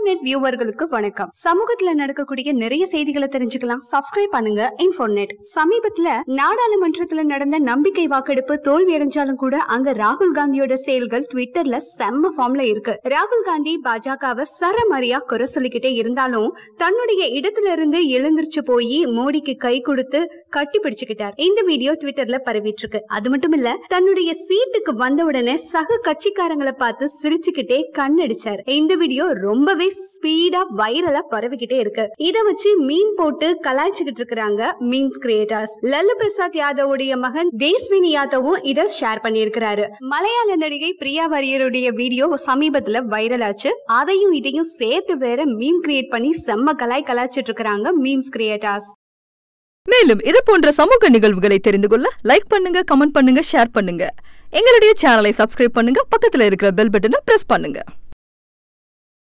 இன்ஃபோர்நெட் வியூவர்களுக்கு வணக்கம். சமூகத்துல நடக்கக்கூடிய நிறைய செய்திகளை தெரிஞ்சுக்கலாம். சப்ஸ்கிரைப் பண்ணுங்க. இன்ஃபோர்நெட் சமீபத்துல நாடாளுமன்றத்துல நடந்த நம்பிக்கை வாக்கெடுப்பு தோல்வி அடைஞ்சாலும் கூட அங்க ராகுல் காந்தியோட செயல்கள் ட்விட்டர்ல செம்ம ஃபார்ம்ல இருக்கு. ராகுல் காந்தி பாஜகவை சரமரியா குறை சொல்லிக்கிட்டே இருந்தாலும் தன்னுடைய இடத்துல இருந்து எழுந்திருச்சு போய் மோடிக்கு கை கொடுத்து கட்டி பிடிச்சுக்கிட்டார். இந்த வீடியோ ட்விட்டர்ல பரவிட்டு இருக்கு அது மட்டும் இல்ல தன்னுடைய சீட்டுக்கு வந்த உடனே சக கட்சிக்காரங்களை பார்த்து சிரிச்சுக்கிட்டே கண்ணடிச்சார். இந்த வீடியோ ரொம்பவே ஸ்பீடா வைரலா பரவிக்கிட்டே இருக்கு. இதை வச்சு மீன் போட்டு கலாய்ச்சிக்கிட்டு இருக்கிறாங்க மீன்ஸ் கிரியேட்டர்ஸ் லல்லு பிரசாத் யாதவுடைய மகன் தேஸ்வினி யாதவும் இதை ஷேர் பண்ணியிருக்கிறாரு. மலையாள நடிகை பிரியா வாரியருடைய வீடியோ சமீபத்துல வைரல் ஆச்சு. அதையும் இதையும் சேர்த்து வேற மீம் கிரியேட் பண்ணி செம்ம கலாய் கலாய்ச்சிட்டு இருக்கிறாங்க மீம்ஸ் கிரியேட்டர்ஸ் மேலும் இது போன்ற சமூக நிகழ்வுகளை தெரிந்து கொள்ள லைக் பண்ணுங்க கமெண்ட் பண்ணுங்க ஷேர் பண்ணுங்க. எங்களுடைய சேனலை சப்ஸ்கிரைப் பண்ணுங்க பக்கத்துல இருக்கிற பெல் பட்டனை பிரஸ் பண்ணுங்க.